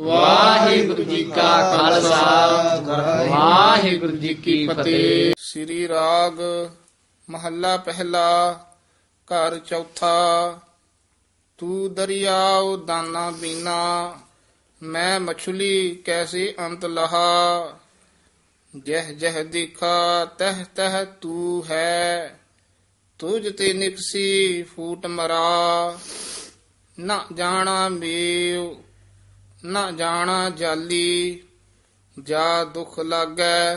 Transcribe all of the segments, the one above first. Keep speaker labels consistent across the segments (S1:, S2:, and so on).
S1: ਵਾਹਿਗੁਰੂ ਜੀ ਕਾ ਖਾਲਸਾ। ਵਾਹਿਗੁਰੂ ਜੀ ਕੀ ਫਤਿਹ।
S2: ਸ੍ਰੀ ਰਾਗ ਮਹੱਲਾ ਪਹਿਲਾ, ਘਰ ਚੌਥਾ। ਤੂੰ ਦਰਿਆਉ ਦਾਨਾ ਬੀਨਾ, ਮੈਂ ਮਛਲੀ ਕੈਸੇ ਅੰਤ ਲਹਾ। ਜਹ ਜਹ ਦਿਖਾ, ਤਹ ਤਹ ਤੂੰ ਹੈ। ਤੁਝ ਤੇ ਨਿਕਸੀ ਫੂਟ ਮਰਾ। ਨਾ ਜਾਣਾ ਮੇਵ ਨਾ ਜਾਣਾ ਜਾਲੀ, ਜਾ ਦੁਖ ਲਾਗੈ,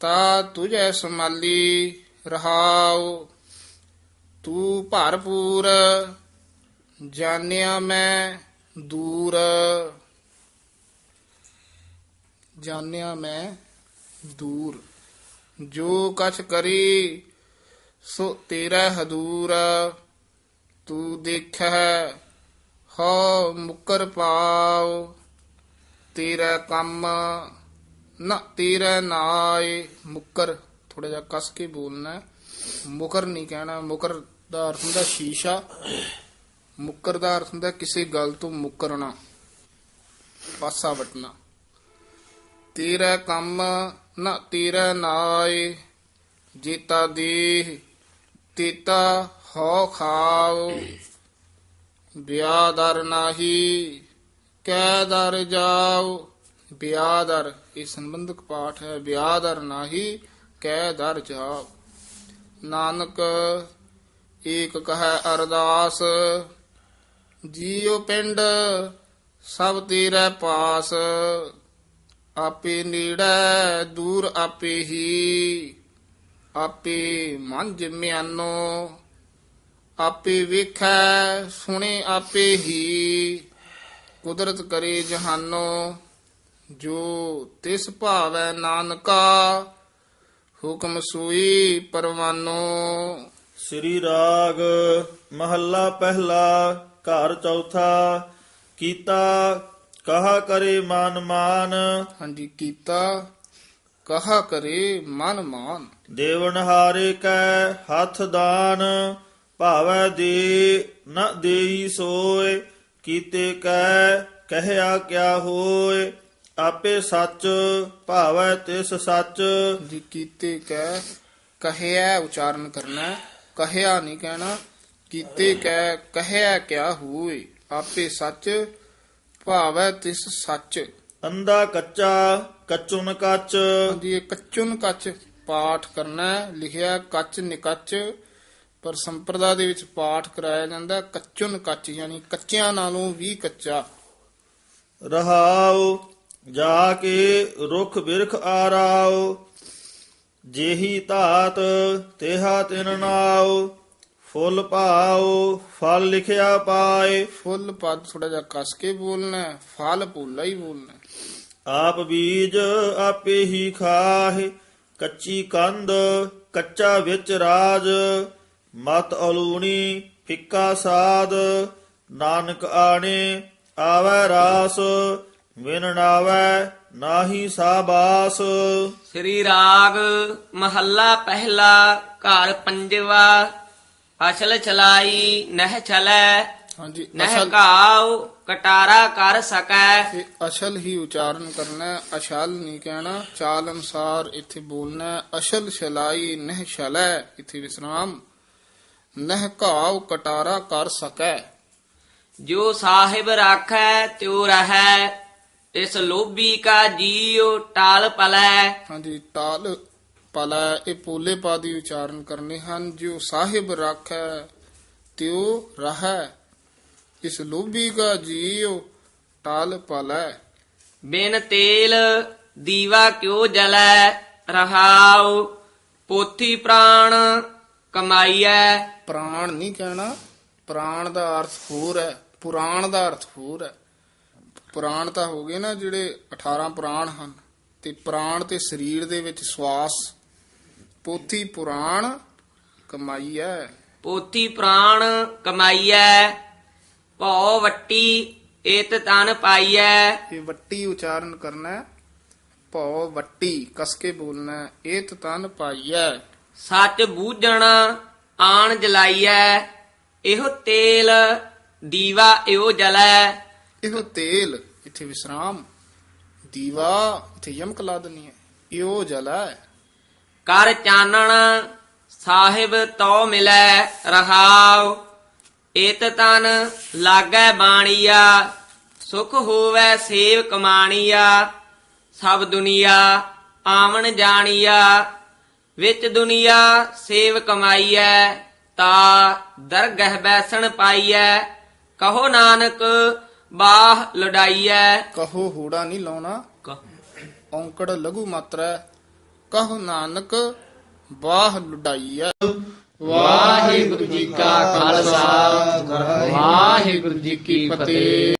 S2: ਤਾ ਤੁਝੈ ਸਮਾਲੀ, ਰਹਾਉ। ਤੂੰ ਭਰਪੂਰ, ਜਾਣਿਆ ਮੈਂ ਦੂਰ। ਜਾਣਿਆ ਮੈਂ ਦੂਰ। ਜੋ ਕਛ ਕਰੀ, ਸੋ ਤੇਰਾ ਹਦੂਰ। ਤੂੰ ਦੇਖੈ ਹੋ ਮੁਕਰ ਪਾਉ ਤੇਰਾ ਕੰਮ ਨਾ ਤੇਰਾ ਨਾਏ ਮੁਕਰ। ਥੋੜਾ ਜਿਹਾ ਕਸ ਕੇ ਬੋਲਣਾ ਮੁਕਰ ਨਹੀਂ ਕਹਿਣਾ, ਮੁਕਰ ਦਾ ਅਰਥ ਹੁੰਦਾ ਸ਼ੀਸ਼ਾ। ਮੁਕਰ ਦਾ ਅਰਥ ਹੁੰਦਾ ਕਿਸੇ ਗੱਲ ਤੋਂ ਮੁਕਰਨਾ। ਪਾਸਾ ਵਟਣਾ। ਤੇਰਾ ਕੰਮ ਨਾ ਤੇਰਾ ਨਾਏ ਜੀਤਾ ਦੇਹ, ਤੀਤਾ ਹੋ ਖਾਓ। ਵਿਆਹ ਦਰ ਨਾਹੀ ਕੈ ਦਰ ਜਾਓ ਦਰ ਇਹ ਸੰਬੰਧਕ ਪਾਠ ਹੈ। ਬਿਆਦਰ ਨਾਹੀ ਕੈ ਦਰ ਜਾਓ ਨਾਨਕ, ਏਕ ਕਹੈ ਅਰਦਾਸ, ਜੀਉ ਪਿੰਡ ਸਭ ਤੇਰੇ ਪਾਸ। ਆਪੇ ਨੇੜੇ, ਦੂਰ ਆਪੇ ਹੀ। ਆਪੇ ਮੰਝ ਮਿਆਨੋ ਆਪੇ ਵੇਖੈ ਸੁਣੇ ਆਪੇ ਹੀ। ਕੁਦਰਤ ਕਰੇ ਜਹਾਨੋ ਜੋ ਤਿਸ ਭਾਵੈ ਨਾਨਕਾ ਹੁਕਮ ਸੂਈ ਪਰਵਾਨੋ।
S3: ਸ੍ਰੀ ਰਾਗ ਮਹੱਲਾ ਪਹਿਲਾ ਘਰ ਚੌਥਾ ਕੀਤਾ ਕਹਾ ਕਰੇ ਮਨ ਮਾਨ।
S2: ਹਾਂਜੀ ਕੀਤਾ ਕਹਾ ਕਰੇ ਮਨ ਮਾਨ।
S3: ਦੇਵਨ ਹਾਰੇ ਕੈ ਹੱਥ ਦਾਨ। ਭਾਵੈ ਦੇ ਨ ਦੇਈ ਸੋਏ ਕੀਤੇ ਕੈ ਕਹਿਆ ਕਿਆ ਹੋਏ ਆਪੇ ਸੱਚ ਭਾਵੈ ਤਿਸ ਸੱਚ
S2: ਜੀ ਕੀਤੇ ਕਹਿ ਕਹਿਆ ਉਚਾਰਨ ਕਰਨਾ ਹੈ। ਕਹਿਆ ਨਹੀਂ ਕਹਿਣਾ ਕੀਤੇ ਕਹਿ ਕਹਿਆ ਕਿਆ ਹੋਏ ਆਪੇ ਸੱਚ ਭਾਵੈ ਤਿਸ ਸੱਚ
S3: ਅੰਦਾ ਕੱਚਾ ਕੱਚੁਨ ਕੱਚ
S2: ਹਾਂਜੀ ਇਹ ਕੱਚੁਨ ਕੱਚ ਪਾਠ ਕਰਨਾ ਹੈ। ਲਿਖਿਆ ਕੱਚ ਨਿਕੱਚ ਪਰ ਸੰਪਰਦਾ ਦੇ ਵਿੱਚ ਪਾਠ ਕਰਾਇਆ ਜਾਂਦਾ ਕੱਚੁਨ ਕੱਚ ਯਾਨੀ ਕੱਚਿਆਂ ਨਾਲੋਂ ਵੀ ਕੱਚਾ
S3: ਰਹਾਉ ਜਾ ਕੇ ਰੁਖ ਬਿਰਖ ਆਰਾਉ ਜੇਹੀ ਧਾਤ ਤੇਹਾ ਤਿਨ ਨਾਉ ਫੁੱਲ ਭਾਉ ਫਲ ਲਿਖਿਆ ਪਾਏ
S2: ਫੁੱਲ ਪਦ ਥੋੜਾ ਜਿਹਾ ਕਸ ਕੇ ਬੋਲਣਾ ਫਲ ਪੋਲਾ ਹੀ ਬੋਲਣਾ।
S3: ਆਪ ਬੀਜ ਆਪੇ ਹੀ ਖਾਹੇ ਕੱਚੀ ਕੰਦ ਕੱਚਾ ਵਿੱਚ ਰਾਜ ਮਤ ਅਲੂਣੀ ਫਿੱਕਾ ਸਾਦ ਨਾਨਕ ਆਣੇ ਆਵੈ ਰਾਸ ਵਿਨ ਨਾਵੈ ਨਾਹੀ ਸਾਬਾਸ।
S1: ਸ੍ਰੀ ਰਾਗ ਮਹੱਲਾ ਪਹਿਲਾ ਘਰ ਪੰਜਵਾ ਅਸਲ ਚਲਾਈ ਨਹਿ ਚਲੈ
S2: ਹਾਂਜੀ
S1: ਨਹਿ
S2: ਅਸਲ
S1: ਘਾਉ ਕਟਾਰਾ ਕਰ ਸਕੈ।
S2: ਇਹ ਅਸਲ ਹੀ ਉਚਾਰਨ ਕਰਨਾ ਹੈ, ਅਸ਼ਲ ਨਹੀਂ ਕਹਿਣਾ ਚਾਲ ਅਨੁਸਾਰ ਇੱਥੇ ਬੋਲਣਾ ਹੈ, ਅਸ਼ਲ ਛਲਾਈ ਨਹਿ ਛਲੈ ਇੱਥੇ ਵਿਸਰਾਮ। ਨਹਿ ਘਾਵ ਕਟਾਰਾ ਕਰ ਸਕੈ।
S1: ਜੋ ਸਾਹਿਬ ਰਾਖੈ ਤਿਉ ਰਹੈ ਇਸ ਲੋਭੀ ਕਾ ਜੀਉ ਟਾਲ ਪਲੈ।
S2: ਹਾਂਜੀ ਟਾਲ ਪਲਾ ਇਹ ਪੋਲੇ ਪਾਦੀ ਉਚਾਰਨ ਕਰਨੇ ਹਨ। ਜੋ ਸਾਹਿਬ ਰਾਖੈ ਤਿਉ ਰਹੈ ਇਸ ਲੋਭੀ ਕਾ ਜੀਉ ਟਾਲ ਪਲੈ।
S1: ਬਿਨ ਤੇਲ ਦੀਵਾ ਕਿਉ ਜਲੈ ਰਹਾਉ ਪੋਥੀ ਪ੍ਰਾਣ ਕਮਾਈਐ
S2: ਪ੍ਰਾਣ ਨਹੀਂ ਕਹਿਣਾ। ਪ੍ਰਾਣ ਦਾ ਅਰਥ ਹੋਰ ਹੈ। ਪੁਰਾਣ ਦਾ ਅਰਥ ਹੋਰ ਹੈ। ਪੁਰਾਣ ਤਾਂ ਹੋ ਗਏ ਨਾ ਜਿਹੜੇ 18 ਪੁਰਾਣ ਹਨ। ਤੇ ਪ੍ਰਾਣ ਤੇ ਸਰੀਰ ਦੇ ਵਿੱਚ ਸਵਾਸ। ਪੋਥੀ ਪੁਰਾਣ ਕਮਾਈ ਹੈ।
S1: ਪੋਥੀ ਪ੍ਰਾਣ ਕਮਾਈਐ ਭਉ ਵੱਟੀ ਏਤ ਤਨ ਪਾਈਐ
S2: ਇਹ ਵੱਟੀ ਉਚਾਰਨ ਕਰਨਾ ਹੈ। ਭਉ ਵੱਟੀ ਕਸ ਕੇ ਬੋਲਣਾ ਹੈ। ਇਹ ਤਨ ਪਾਈਐ
S1: ਸੱਚ ਬੂਝਣ ਆਣ ਜਲਾਈਐ ਇਹੋ ਤੇਲ ਦੀਵਾ ਇਹੋ ਜਲੈ।
S2: ਇਹੋ ਤੇਲ ਇੱਥੇ ਵਿਸਰਾਮ। ਦੀਵਾ ਇੱਥੇ ਯਮਕ ਲਾ ਦਨੀ ਹੈ ਇਹੋ ਜਲ।
S1: ਕਰ ਚਾਨਣ ਸਾਹਿਬ ਤੋ ਮਿਲੈ ਰਹਾਉ ਇਤ ਤਨ ਲਾਗੈ ਬਾਣੀਆ ਸੁਖ ਹੋਵੈ ਸੇਵ ਕਮਾਣੀਆ ਸਭ ਦੁਨੀਆ ਆਵਣ ਜਾਣੀਆ। ਵਿੱਚ ਦੁਨੀਆ ਸੇਵ ਕਮਾਈਐ ਤਾ ਦਰਗਹਿ ਬੈਸਣ ਪਾਈਐ। ਕਹੋ ਨਾਨਕ ਬਾਹ ਲੁਡਾਈਐ
S2: ਕਹੋ ਹੂੜਾ ਨਹੀਂ ਲਾਉਣਾ ਔਂਕੜ ਲਘੂ ਮਾਤਰਾ। ਹੈ। ਕਹੋ ਨਾਨਕ ਬਾਹ ਲੁਡਾਈਐ। ਵਾਹਿਗੁਰੂ ਜੀ ਕਾ ਖਾਲਸਾ ਵਾਹਿਗੁਰੂ ਜੀ ਕੀ ਫਤਿਹ।